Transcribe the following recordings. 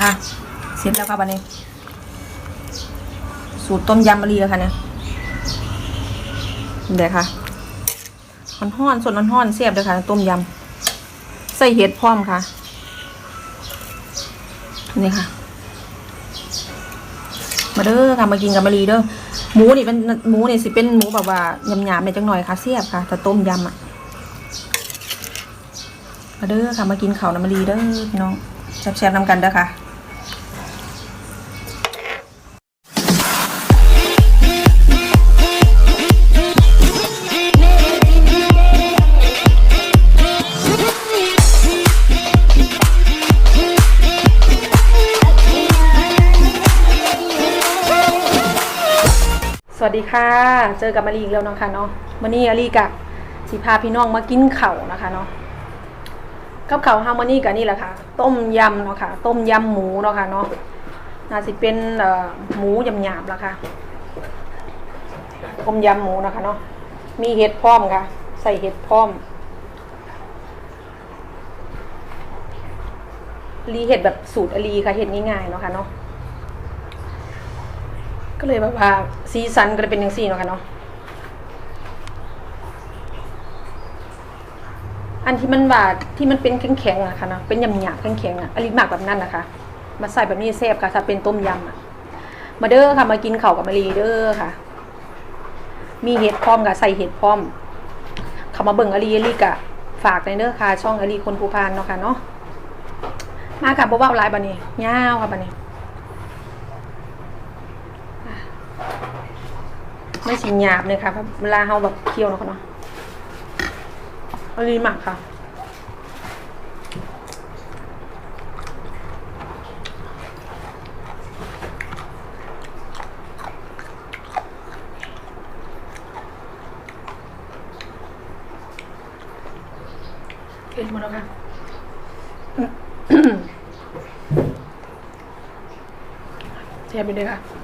ค่ะเสร็จแล้วค่ะบันนี้ สูตรต้มยำมะลีแล้วค่ะเนี่ยเดี๋ยวค่ะห่อนส่วนห่อนเสียบเลยค่ะ ต้มยำใส่เห็ดพร้อมค่ะ นี่ค่ะ มาเด้อค่ะมากินกับมะลีเด้อหมูนี่เป็นหมูนี่สิเป็นหมูแบบว่ายำหยาบๆในอยจังหน่อยค่ะเสียบค่ะแต่ต้มยำอะมาเด้อค่ะมากินเขาวน้ำมะลีเด้อพี่น้องแซ่บๆนำกันเด้อค่ะ สวัสดีค่ะ เจอกับมารีอีกแล้วนะคะเนาะวันนี้อารีกับสิพาพี่น้องมากินเข่านะคะเนาะกับเข่าฮาร์โมนีกับนี่แหละค่ะ ต้มยำเนาะค่ะ ต้มยำหมูเนาะค่ะเนาะน่าสิเป็นหมูยำหยาบละค่ะ ต้มยำหมูนะคะเนาะ มีเห็ดพร้อมค่ะ ใส่เห็ดพร้อม รีเห็ดแบบสูตรอารีค่ะ เห็ดง่ายๆเนาะค่ะเนาะ ก็เลยแบบว่าสีสันก็เลยเป็นอย่างสีเนาะค่ะเนาะอันที่มันบาดที่มันเป็นแข็งๆอะค่ะเนาะเป็นยำหยาบๆแข็งๆอะอลิหมักแบบนั้นนะคะ มาใส่แบบนี้แซ่บค่ะถ้าเป็นต้มยำอะมาเด้อค่ะมากินเข้ากับมารีเด้อค่ะ มีเห็ดพร้อมกับใส่เห็ดพร้อม เขามาเบิ่งอลีอลีกะฝากในเด้อค่ะ ช่องอลีคนภูพานเนาะค่ะเนาะมาค่ะบ่เว้าหลายบัดนี้ยาวค่ะบัดนี้ ไม่สิหยาบเลยค่ะเพราะเวลาเราแบบเคี่ยวเนาะเนาะอาดีมากค่ะเอ็นหมดแล้วค่ะแชร์ไปเลยค่ะ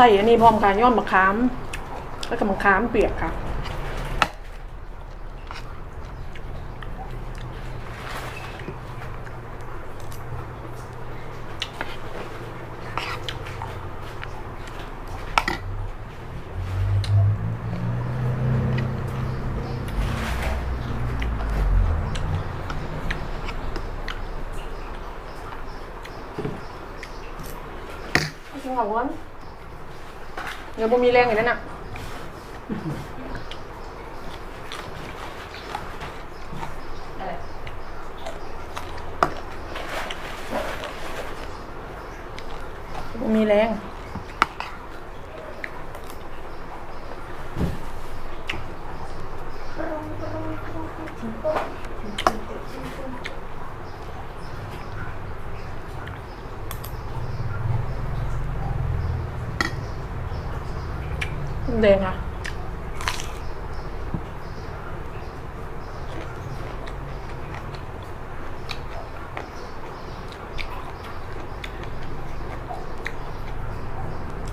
ส่อันนี้พร้อมค่ะยอดมะขาม แล้วก็มะขามเปียกค่ะกินข้าวก่อน ยังบ่มมีแรงอยู่นั่นน่ะบ่มีแรง แดงอะ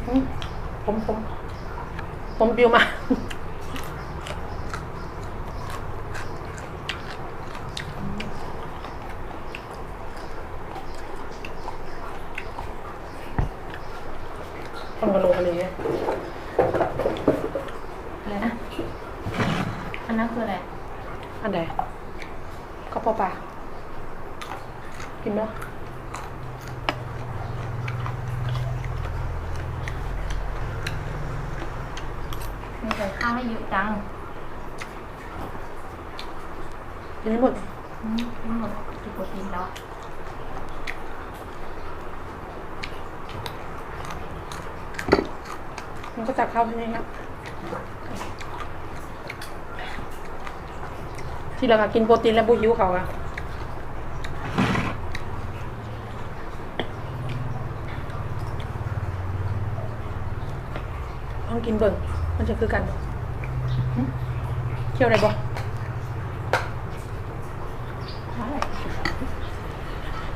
อืมผมผมผมปิวมาคนกระโหลกอะไรเงี้ย อะไรนะ อันนั้นคืออะไร อันไหนก็พอปลากินไหมมีใส่ข้าวให้เยอะจังกินให้หมดอืมทั้งหมดกี่โปรตีนแล้วมันก็จับเข้าใช่ไหมครับ ที่เราค่ะกินโปรตีนแล้วบุหิวเขาอะต้องกินเบิ่งมันจะคือกันเที่ยวได้บ่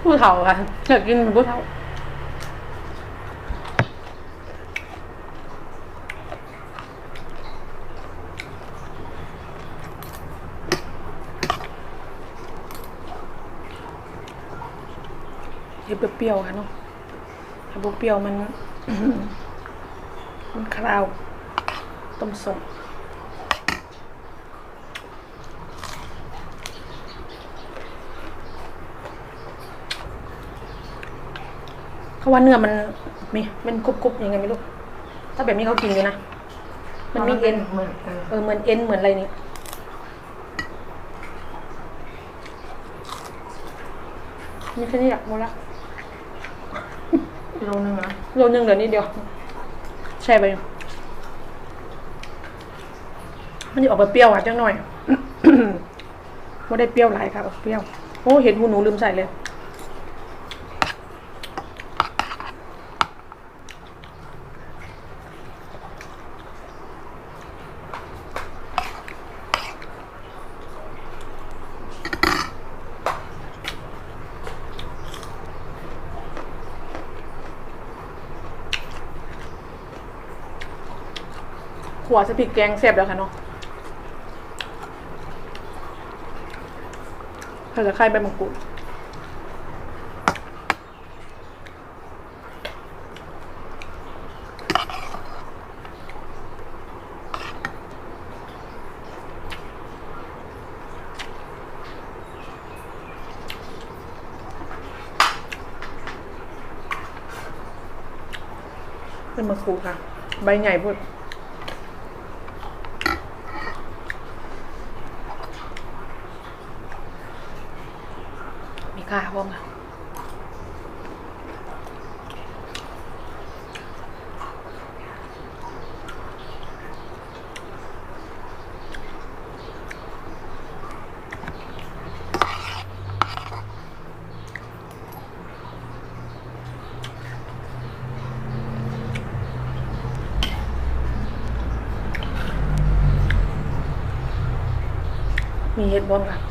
ผู้เฒ่าค่ะอยากกินผู้เฒ่า เห็ดเปรี้ยวๆค่ะเนาะถ้าบ่เปรี้ยวมัน มันคราว ต้มส้มเขาว่าเนื้อมันมีมันกรุบๆยังไงไม่รู้ถ้าแบบนี้เขากินอยู่นะ มันมีเอ็นเหมือนเออเออเหมือนเอ็นเหมือนอะไรนี่มีแค่นี้แหละหมดละกิ โลนึงนะโลนึงเดี๋ยวนี้เดียว ใช่ไปมันจะออกมาเปรี้ยวอะจังหน่อยไม่ได้เปรี้ยวหลายค่ะเปรี้ยว โอ้ เห็นหูหนูลืมใส่เลย ขัวสพริกแกงแซ่บแล้วค่ะเนาะใส่ตะไคร้ใบมะกรูดเป็นมะกรูดค่ะ ใบใหญ่พูด ค่าพร้อมค่ะมีเห็ดบอมค่ะ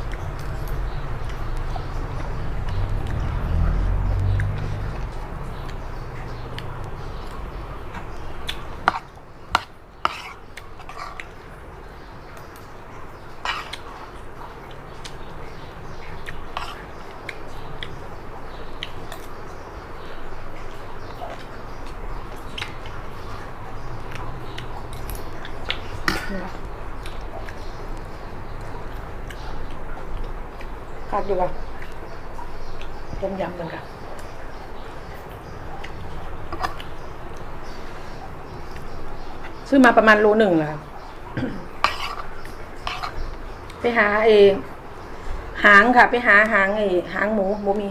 ขาดอยู่ป่ะต้มยำเหมือนกันซื้อมาประมาณโลหนึ่งแหละค่ะไปหาเองหางค่ะ ไปหาหางเอหางหมูหมูมี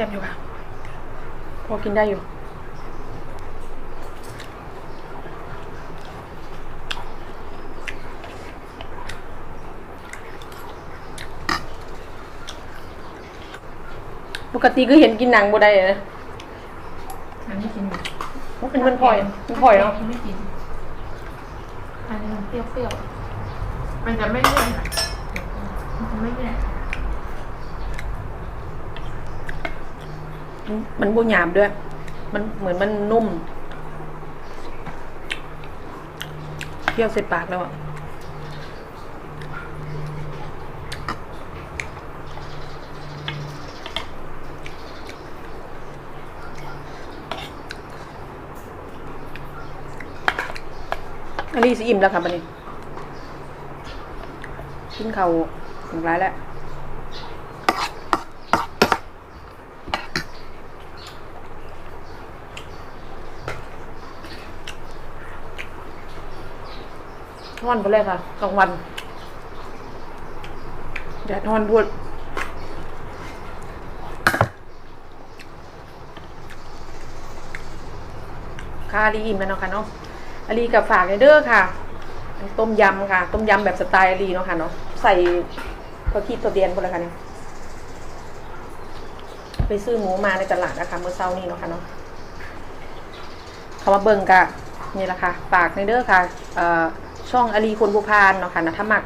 ซ่บอยู่ค่ะ พอกินได้อยู่ ปกติก็เห็นกินหนังบ่ได้นะอันนี้กินมันมันพลอย มันพลอยเนาะไม่กิน อันนี้มันเปรี้ยวๆมันจะไม่เลี่ยนอะมันจะไม่เลี่ยน มันบ่หยาบด้วย มันเหมือนมันนุ่มเคี่ยวเสร็จปากแล้วอะอันนี้สิอิ่มแล้วค่ะบันนี้กินเขาถึงร้ายแล้ว นอนไปเลยค่ะกลางวันแดดนอนพูดค่ะอาลีอิ่มแล้วเนาะค่ะเนาะอลีกับฝากเด้อค่ะ ต้มยำค่ะ ต้มยำแบบสไตล์อลีเนาะค่ะเนาะใส่กระขีดตัวเดียนหมดเลยค่ะเนี่ยไปซื้อหมูมาในตลาดนะคะเมื่อเช้านี้เนาะค่ะเนาะเขามาเบิ่งกะนี่แหละค่ะฝากในเด้อค่ะเอ่อ ช่องอาลีคนบุพานเนาะค่ะนะถ้ามัก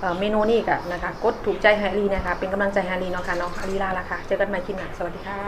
เเมนูนี้กะนะคะ กดถูกใจฮารีนะคะ เป็นกำลังใจฮารีเนาะค่ะเนาะอาลีลาละค่ะ เจอกันใหม่คลิปหน้าสวัสดีค่ะ